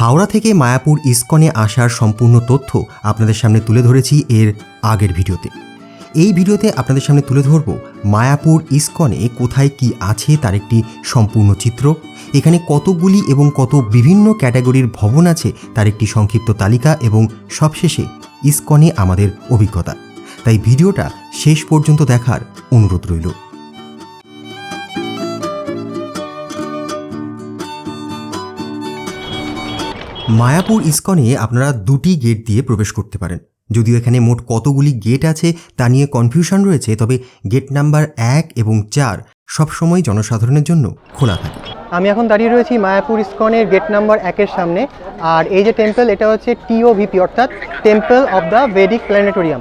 হাওড়া থেকে মায়াপুর ইস্কনে আসার সম্পূর্ণ তথ্য আপনাদের সামনে তুলে ধরেছি এর আগের ভিডিওতে। এই ভিডিওতে আপনাদের সামনে তুলে ধরব মায়াপুর ইস্কনে কোথায় কি আছে তার একটি সম্পূর্ণ চিত্র, এখানে কতগুলি এবং কত বিভিন্ন ক্যাটাগরির ভবন আছে তার একটি সংক্ষিপ্ত তালিকা এবং সবশেষে ইস্কনে আমাদের অভিজ্ঞতা। তাই ভিডিওটা শেষ পর্যন্ত দেখার অনুরোধ রইল। মায়াপুর ইস্কনে আপনারা দুটি গেট দিয়ে প্রবেশ করতে পারেন। যদিও এখানে মোট কতগুলি গেট আছে তা নিয়ে কনফিউশন রয়েছে তবে গেট নাম্বার এক এবং চার সবসময় জনসাধারণের জন্য খোলা থাকে। আমি এখন দাঁড়িয়ে রয়েছি মায়াপুর ইস্কনের গেট নাম্বার একের সামনে। আর এই যে টেম্পল এটা হচ্ছে টিওভিপি অর্থাৎ temple of the Vedic planetarium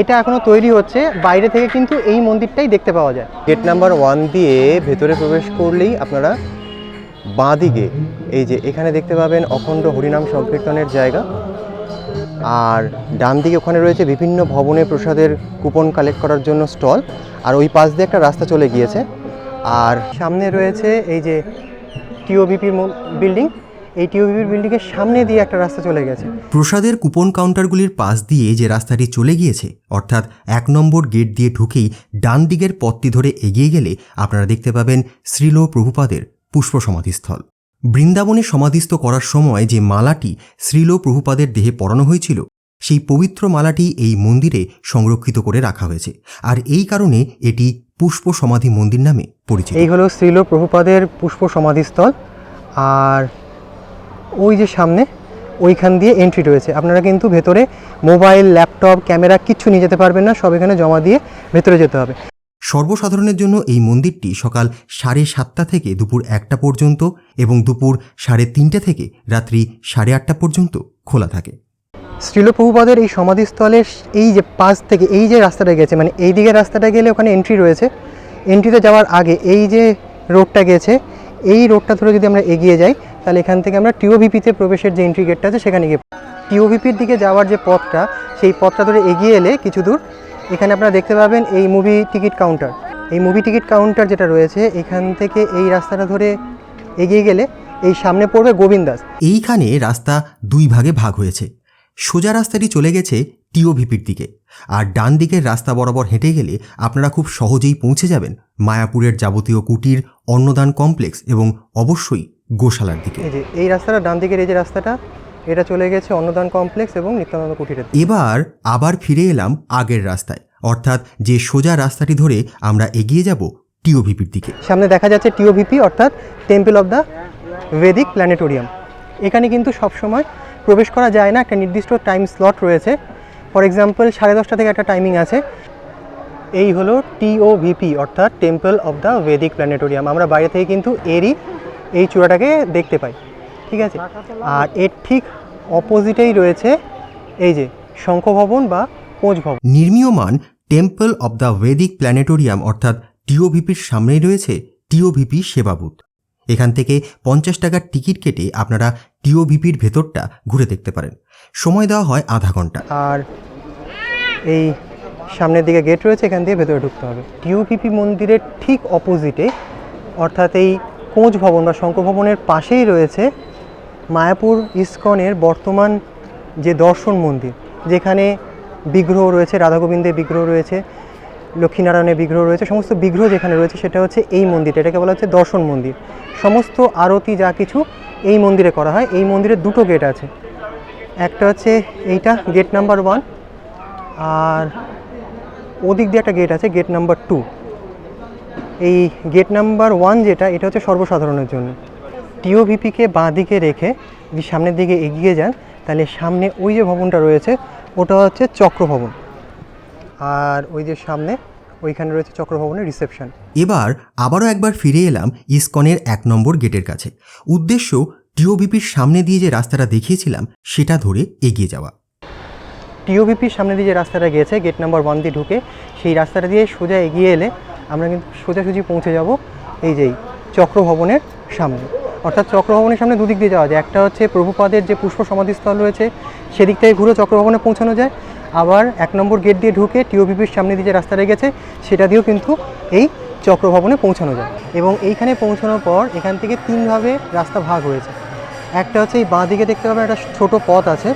এটা এখনও তৈরি হচ্ছে বাইরে থেকে কিন্তু এই মন্দিরটাই দেখতে পাওয়া যায়। গেট নাম্বার ওয়ান দিয়ে ভেতরে প্রবেশ করলেই আপনারা বাঁ দিকে এই যে এখানে দেখতে পাবেন অখণ্ড হরিনাম সংকীর্তনের জায়গা। আর ডান দিকে ওখানে রয়েছে বিভিন্ন ভবনে প্রসাদের কুপন কালেক্ট করার জন্য স্টল। আর ওই পাশ দিয়ে একটা রাস্তা চলে গিয়েছে। আর সামনে রয়েছে এই যে টিওবিপির বিল্ডিং। এই টিওবিপির বিল্ডিংয়ের সামনে দিয়ে একটা রাস্তা চলে গেছে। প্রসাদের কুপন কাউন্টারগুলির পাশ দিয়ে যে রাস্তাটি চলে গিয়েছে, অর্থাৎ এক নম্বর গেট দিয়ে ঢুকেই ডান দিকের পথটি ধরে এগিয়ে গেলে আপনারা দেখতে পাবেন শ্রীল প্রভুপাদের পুষ্প সমাধিস্থল বৃন্দাবনে সমাধিস্থ করার সময় যে মালাটি শ্রীল প্রভুপাদের দেহে পরানো হয়েছিল, সেই পবিত্র মালাটি এই মন্দিরে সংরক্ষিত করে রাখা হয়েছে। আর এই কারণে এটি পুষ্প সমাধি মন্দির নামে পরিচিত। এই হলো শ্রীল প্রভুপাদের পুষ্প সমাধিস্থল আর ওই যে সামনে, ওইখান দিয়ে এন্ট্রি রয়েছে। আপনারা কিন্তু ভেতরে মোবাইল, ল্যাপটপ, ক্যামেরা কিচ্ছু নিয়ে যেতে পারবেন না, সব এখানে জমা দিয়ে ভেতরে যেতে হবে। সর্বসাধারণের জন্য এই মন্দিরটি সকাল সাড়ে সাতটা থেকে দুপুর একটা পর্যন্ত এবং দুপুর সাড়ে তিনটে থেকে রাত্রি সাড়ে আটটা পর্যন্ত খোলা থাকে। শ্রীল প্রভুপাদের এই সমাধিস্থলের এই যে পাশ থেকে এই যে রাস্তাটা গেছে মানে এই দিকের রাস্তাটা গেলে ওখানে এন্ট্রি রয়েছে। এন্ট্রিতে যাওয়ার আগে এই যে রোডটা গেছে, এই রোডটা ধরে যদি আমরা এগিয়ে যাই, তাহলে এখান থেকে আমরা টিওভিপিতে প্রবেশের যে এন্ট্রি গেটটা আছে, সেখানে গিয়ে টিওভিপির দিকে যাওয়ার যে পথটা, সেই পথটা ধরে এগিয়ে এলে কিছু দূর এখানে আপনারা দেখতে পাবেন এই মুভি টিকিট কাউন্টার এই মুভি টিকিট কাউন্টার যেটা রয়েছে এখান থেকে এই রাস্তাটা ধরে এগিয়ে গেলে এই সামনে পড়বে গোবিন্দাস এইখানে রাস্তা দুই ভাগে ভাগ হয়েছে। সোজা রাস্তাটি চলে গেছে টিওভিপির দিকে। আর ডান দিকের রাস্তা বরাবর হেঁটে গেলে আপনারা খুব সহজেই পৌঁছে যাবেন মায়াপুরের যাবতীয় কুটির অন্নদান কমপ্লেক্স এবং অবশ্যই গোশালার দিকে। এই যে এই রাস্তাটা ডান দিকের এই যে রাস্তাটা এটা চলে গেছে অন্নদান কমপ্লেক্স এবং নিত্যানন্দ কুটিরের এবার আবার ফিরে এলাম আগের রাস্তায়। অর্থাৎ যে সোজা রাস্তাটি ধরে আমরা এগিয়ে যাব টিওভিপির দিকে। সামনে দেখা যাচ্ছে টিওভিপি অর্থাৎ temple of the Vedic planetarium. এখানে কিন্তু সবসময় প্রবেশ করা যায় না একটা নির্দিষ্ট টাইম স্লট রয়েছে। ফর এক্সাম্পল সাড়ে দশটা থেকে একটা টাইমিং আছে। এই হলো টিওভিপি অর্থাৎ temple of the Vedic planetarium. আমরা বাইরে থেকে কিন্তু এরই এই চূড়াটাকে দেখতে পাই। ঠিক আছে? আর এর ঠিক অপোজিটেই রয়েছে এই যে শঙ্খ ভবন বা কোচ ভবন নির্মীয়মান temple of the Vedic planetarium অর্থাৎ টিওভিপির সামনেই রয়েছে টিওভিপি সেবাবুথ এখান থেকে পঞ্চাশ টাকার টিকিট কেটে আপনারা টিওভিপির ভেতরটা ঘুরে দেখতে পারেন। সময় দেওয়া হয় আধা ঘণ্টা। আর এই সামনের দিকে গেট রয়েছে এখান দিয়ে ভেতরে ঢুকতে হবে। টিউপিপি মন্দিরের ঠিক অপোজিটে অর্থাৎ এই কোচ ভবন বা শঙ্খ ভবনের পাশেই রয়েছে মায়াপুর ইস্কনের বর্তমান যে দর্শন মন্দির, যেখানে বিগ্রহ রয়েছে রাধা গোবিন্দের বিগ্রহ রয়েছে, লক্ষ্মীনারায়ণের বিগ্রহ রয়েছে, সমস্ত বিগ্রহ যেখানে রয়েছে সেটা হচ্ছে এই মন্দিরটা এটাকে বলা হচ্ছে দর্শন মন্দির। সমস্ত আরতি যা কিছু এই মন্দিরে করা হয়, এই মন্দিরের দুটো গেট আছে। একটা হচ্ছে এইটা, গেট নাম্বার ওয়ান, আর ওদিক দিয়ে একটা গেট আছে, গেট নাম্বার টু। এই গেট নাম্বার ওয়ান যেটা, এটা হচ্ছে সর্বসাধারণের জন্য। টিওভিপিকে বাঁ দিকে রেখে যদি সামনের দিকে এগিয়ে যান তাহলে সামনে ওই যে ভবনটা রয়েছে ওটা হচ্ছে চক্রভবন। আর ওই যে সামনে ওইখানে রয়েছে চক্রভবনের রিসেপশন। এবার আবারও একবার ফিরে এলাম ইসকনের এক নম্বর গেটের কাছে। উদ্দেশ্য টিওভিপির সামনে দিয়ে যে রাস্তাটা দেখিয়েছিলাম সেটা ধরে এগিয়ে যাওয়া। টিওভিপির সামনে দিয়ে যে রাস্তাটা গেছে গেট নাম্বার ওয়ান দিয়ে ঢুকে সেই রাস্তাটা দিয়ে সোজা এগিয়ে এলে আমরা কিন্তু সোজাসুজি পৌঁছে যাব এই যেই চক্রভবনের সামনে। অর্থাৎ চক্রভবনের সামনে দুদিক দিয়ে যাওয়া যায়। একটা হচ্ছে প্রভুপাদের যে পুষ্প সমাধিস্থল রয়েছে, সেদিক থেকে ঘুরে চক্রভবনে পৌঁছানো যায়। আবার এক নম্বর গেট দিয়ে ঢুকে টিওভিপির সামনে দিয়ে যে রাস্তাটা গেছে, সেটা দিয়েও কিন্তু এই চক্রভবনে পৌঁছানো যায়। এবং এইখানে পৌঁছানোর পর এখান থেকে তিনভাবে রাস্তা ভাগ হয়েছে। একটা হচ্ছে এই বাঁ দিকে দেখতে পাবেন একটা ছোট পথ আছে।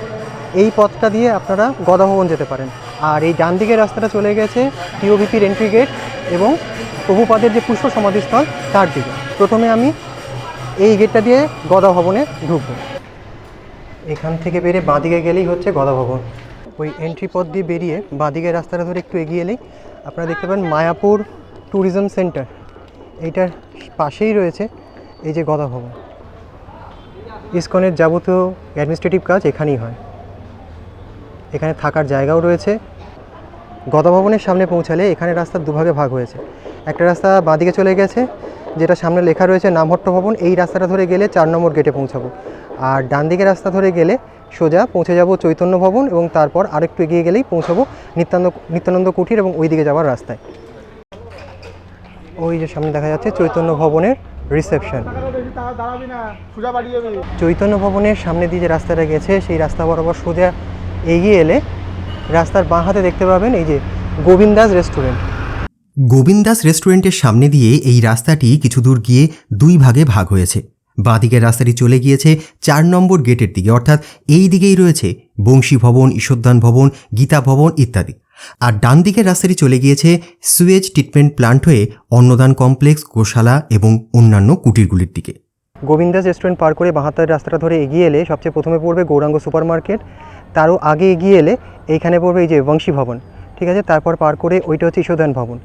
এই পথটা দিয়ে আপনারা গদাভবন যেতে পারেন। আর এই ডান দিকের রাস্তাটা চলে গেছে টিওবিপির এন্ট্রি গেট এবং প্রভুপাদের যে পুষ্প সমাধিস্থল, তার দিকে। প্রথমে আমি এই গেটটা দিয়ে গদা ভবনে ঢুকবো। এখান থেকে বেরিয়ে বাঁদিকে গেলেই হচ্ছে গদা ভবন ওই এন্ট্রি পথ দিয়ে বেরিয়ে বাঁদিকে রাস্তাটা ধরে একটু এগিয়ে এলেই আপনারা দেখতে পাবেন মায়াপুর ট্যুরিজম সেন্টার এইটার পাশেই রয়েছে এই যে গদা ভবন ইসকনের যাবতীয় অ্যাডমিনিস্ট্রেটিভ কাজ এখানেই হয়। এখানে থাকার জায়গাও রয়েছে। গদা ভবনের সামনে পৌঁছালে এখানে রাস্তা দুভাগে ভাগ হয়েছে। একটা রাস্তা বাঁদিকে চলে গেছে যেটা সামনে লেখা রয়েছে নামহট্ট ভবন, এই রাস্তাটা ধরে গেলে চার নম্বর গেটে পৌঁছাবো। আর ডান দিকে রাস্তা ধরে গেলে সোজা পৌঁছে যাব চৈতন্য ভবন এবং তারপর আরেকটু এগিয়ে গেলেই পৌঁছাবো নিত্যানন্দ নিত্যানন্দ কুঠির এবং ওই দিকে যাওয়ার রাস্তায়। ওই যে সামনে দেখা যাচ্ছে চৈতন্য ভবনের রিসেপশন চৈতন্য ভবনের সামনে দিয়ে যে রাস্তাটা গেছে, সেই রাস্তা বরাবর সোজা এগিয়ে এলে রাস্তার বাঁ হাতে দেখতে পাবেন এই যে গোবিন্দাস রেস্টুরেন্ট গোবিন্দাস রেস্টুরেন্টের সামনে দিয়ে এই রাস্তাটি কিছু দূর গিয়ে দুই ভাগে ভাগ হয়েছে। বাঁদিকের রাস্তাটি চলে গিয়েছে চার নম্বর গেটের দিকে, অর্থাৎ এই দিকেই রয়েছে বংশী ভবন, ঈশ্বরদান ভবন, গীতা ভবন ইত্যাদি। আর ডান দিকের রাস্তাটি চলে গিয়েছে সুয়েজ ট্রিটমেন্ট প্লান্ট হয়ে অন্নদান কমপ্লেক্স, গোশালা এবং অন্যান্য কুটিরগুলির দিকে। গোবিন্দাস রেস্টুরেন্ট পার করে বাহাত্তর রাস্তাটা ধরে এগিয়ে এলে সবচেয়ে প্রথমে পড়বে গৌরাঙ্গ সুপার মার্কেট তারও আগে এগিয়ে এলে এইখানে পড়বে এই যে বংশী ভবন। ঠিক আছে, তারপর পার করে ওইটা হচ্ছে ঈশ্বরদান ভবন।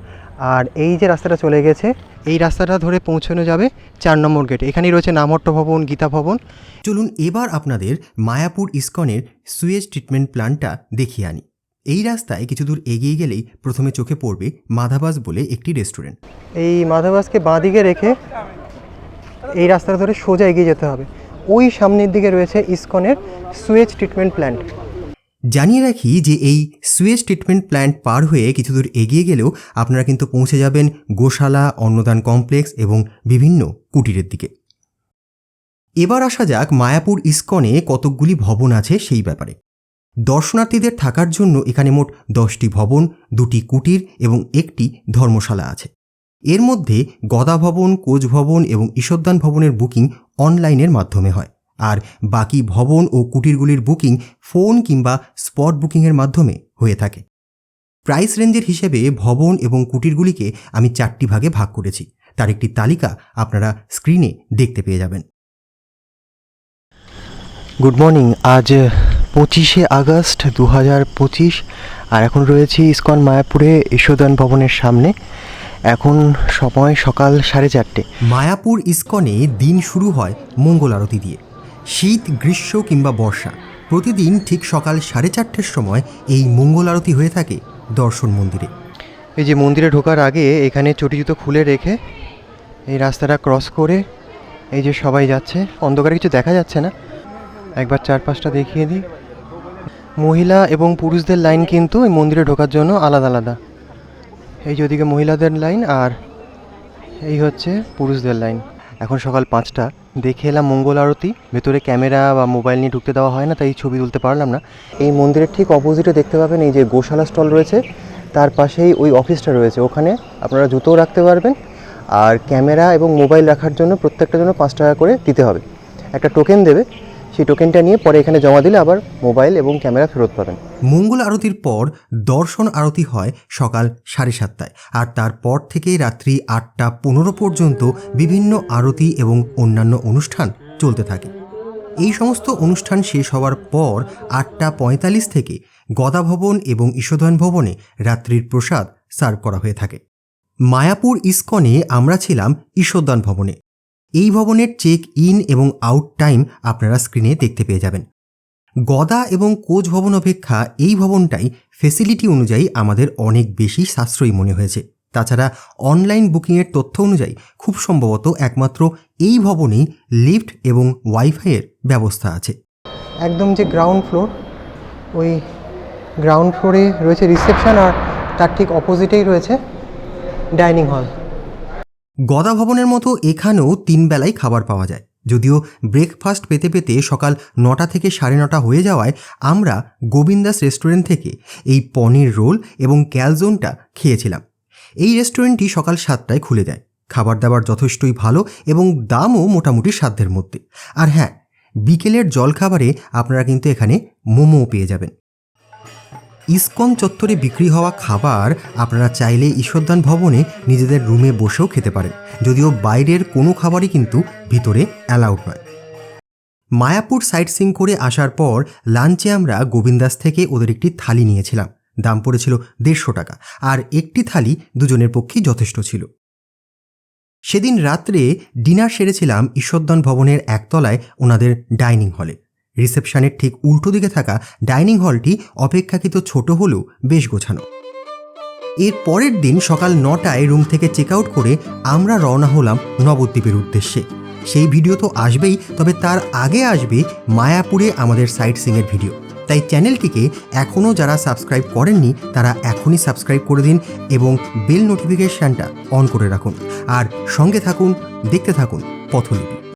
আর এই যে রাস্তাটা চলে গেছে, এই রাস্তাটা ধরে পৌঁছানো যাবে চার নম্বর গেটে এখানেই রয়েছে নামহট্ট ভবন, গীতা ভবন। চলুন এবার আপনাদের মায়াপুর ইস্কনের সুয়েজ ট্রিটমেন্ট প্ল্যান্টটা দেখিয়ে আনি। এই রাস্তায় কিছু দূর এগিয়ে গেলেই প্রথমে চোখে পড়বে মাধাবাস বলে একটি রেস্টুরেন্ট। এই মাধবাসকে বাঁ দিকে রেখে এই রাস্তাটা ধরে সোজা এগিয়ে যেতে হবে। ওই সামনের দিকে রয়েছে ইস্কনের সুয়েজ ট্রিটমেন্ট প্ল্যান্ট। জানিয়ে রাখি যে এই সুয়েজ ট্রিটমেন্ট প্ল্যান্ট পার হয়ে কিছু দূর এগিয়ে গেলেও আপনারা কিন্তু পৌঁছে যাবেন গোশালা, অন্নদান কমপ্লেক্স এবং বিভিন্ন কুটিরের দিকে। এবার আসা যাক মায়াপুর ইস্কনে কতকগুলি ভবন আছে সেই ব্যাপারে। দর্শনার্থীদের থাকার জন্য এখানে মোট দশটি ভবন, দুটি কুটির এবং একটি ধর্মশালা আছে। এর মধ্যে গদা ভবন, কোচ ভবন এবং ঈশ্বরদান ভবনের বুকিং অনলাইনের মাধ্যমে হয়। আর বাকি ভবন ও কুটিরগুলির বুকিং ফোন কিংবা স্পট বুকিংয়ের মাধ্যমে হয়ে থাকে। প্রাইস রেঞ্জের হিসেবে ভবন এবং কুটিরগুলিকে আমি চারটি ভাগে ভাগ করেছি। তার একটি তালিকা আপনারা স্ক্রিনে দেখতে পেয়ে যাবেন। গুড মর্নিং আজ পঁচিশে আগস্ট দু হাজার পঁচিশ আর এখন রয়েছি ইস্কন মায়াপুরে ঈশ্বরদান ভবনের সামনে। এখন সময় সকাল সাড়ে চারটে। মায়াপুর ইস্কনে দিন শুরু হয় মঙ্গল আরতি দিয়ে। শীত, গ্রীষ্ম কিংবা বর্ষা। প্রতিদিন ঠিক সকাল সাড়ে চারটের সময় এই মঙ্গল আরতি হয়ে থাকে দর্শন মন্দিরে। এই যে মন্দিরে ঢোকার আগে এখানে চটি জুতো খুলে রেখে এই রাস্তাটা ক্রস করে এই যে সবাই যাচ্ছে। অন্ধকারে কিছু দেখা যাচ্ছে না। একবার চারপাশটা দেখিয়ে দিই। মহিলা এবং পুরুষদের লাইন কিন্তু এই মন্দিরে ঢোকার জন্য আলাদা আলাদা। এই যে ওদিকে মহিলাদের লাইন আর এই হচ্ছে পুরুষদের লাইন। এখন সকাল পাঁচটা। দেখে এলাম মঙ্গল আরতি। ভেতরে ক্যামেরা বা মোবাইল নিয়ে ঢুকতে দেওয়া হয় না, তাই ছবি তুলতে পারলাম না। এই মন্দিরের ঠিক অপোজিটে দেখতে পাবেন এই যে গোশালা স্টল রয়েছে, তার পাশেই ওই অফিসটা রয়েছে। ওখানে আপনারা জুতোও রাখতে পারবেন আর ক্যামেরা এবং মোবাইল রাখার জন্য প্রত্যেকটা জন্য পাঁচ টাকা করে দিতে হবে। একটা টোকেন দেবে। সেই টোকেনটা নিয়ে পরে এখানে জমা দিলে আবার মোবাইল এবং ক্যামেরা ফেরত পাবেন। মঙ্গল আরতির পর দর্শন আরতি হয় সকাল সাড়ে সাতটায়। আর তারপর থেকে রাত্রি আটটা পনেরো পর্যন্ত বিভিন্ন আরতি এবং অন্যান্য অনুষ্ঠান চলতে থাকে। এই সমস্ত অনুষ্ঠান শেষ হওয়ার পর আটটা পঁয়তাল্লিশ থেকে গদা ভবন এবং ঈশোধন ভবনে রাত্রির প্রসাদ সার্ভ করা হয়ে থাকে। মায়াপুর ইস্কনে আমরা ছিলাম ঈশোদ্যান ভবনে। এই ভবনের চেক ইন এবং আউট টাইম আপনারা স্ক্রিনে দেখতে পেয়ে যাবেন। গদা এবং কোচ ভবন অপেক্ষা এই ভবনটাই ফেসিলিটি অনুযায়ী আমাদের অনেক বেশি সাশ্রয়ী মনে হয়েছে। তাছাড়া অনলাইন বুকিংয়ের তথ্য অনুযায়ী খুব সম্ভবত একমাত্র এই ভবনেই লিফট এবং ওয়াইফাইয়ের ব্যবস্থা আছে। একদম যে গ্রাউন্ড ফ্লোর ওই গ্রাউন্ড ফ্লোরে রয়েছে রিসেপশন আর তার ঠিক অপোজিটেই রয়েছে ডাইনিং হল গদা ভবনের মতো এখানেও তিন বেলায় খাবার পাওয়া যায়। যদিও ব্রেকফাস্ট পেতে পেতে সকাল নটা থেকে সাড়ে নটা হয়ে যাওয়ায় আমরা গোবিন্দাস রেস্টুরেন্ট থেকে এই পনির রোল এবং ক্যালজোনটা খেয়েছিলাম। এই রেস্টুরেন্টটি সকাল সাতটায় খুলে দেয় খাবার দাবার যথেষ্টই ভালো এবং দামও মোটামুটি সাধ্যের মধ্যে। আর হ্যাঁ বিকেলের জলখাবারে আপনারা কিন্তু এখানে মোমো পেয়ে যাবেন। ইসকন চত্বরে বিক্রি হওয়া খাবার আপনারা চাইলে ঈশ্বরদান ভবনে নিজেদের রুমে বসেও খেতে পারেন। যদিও বাইরের কোনো খাবারই কিন্তু ভিতরে অ্যালাউড নয়। মায়াপুর সাইট সিং করে আসার পর লাঞ্চে আমরা গোবিন্দাস থেকে ওদের একটি থালি নিয়েছিলাম। দাম পড়েছিল দেড়শো টাকা আর একটি থালি দুজনের পক্ষেই যথেষ্ট ছিল। সেদিন রাত্রে ডিনার সেরেছিলাম ঈশ্বরদান ভবনের একতলায় ওনাদের ডাইনিং হলে। রিসেপশনের ঠিক উল্টো দিকে থাকা ডাইনিং হলটি অপেক্ষাকৃত ছোট হলেও বেশ গোছানো। এর পরের দিন সকাল নটায় রুম থেকে চেক আউট করে আমরা রওনা হলাম নবদ্বীপের উদ্দেশ্যে। সেই ভিডিও তো আসবেই, তবে তার আগে আসবে মায়াপুরে আমাদের সাইট সিংয়ের ভিডিও। তাই চ্যানেলটিকে এখনও যারা সাবস্ক্রাইব করেননি, তারা এখনই সাবস্ক্রাইব করে দিন এবং বেল নোটিফিকেশানটা অন করে রাখুন। আর সঙ্গে থাকুন, দেখতে থাকুন পথলিপি।